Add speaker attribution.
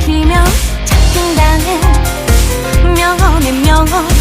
Speaker 1: 들면 작은 당은 명언의 명언.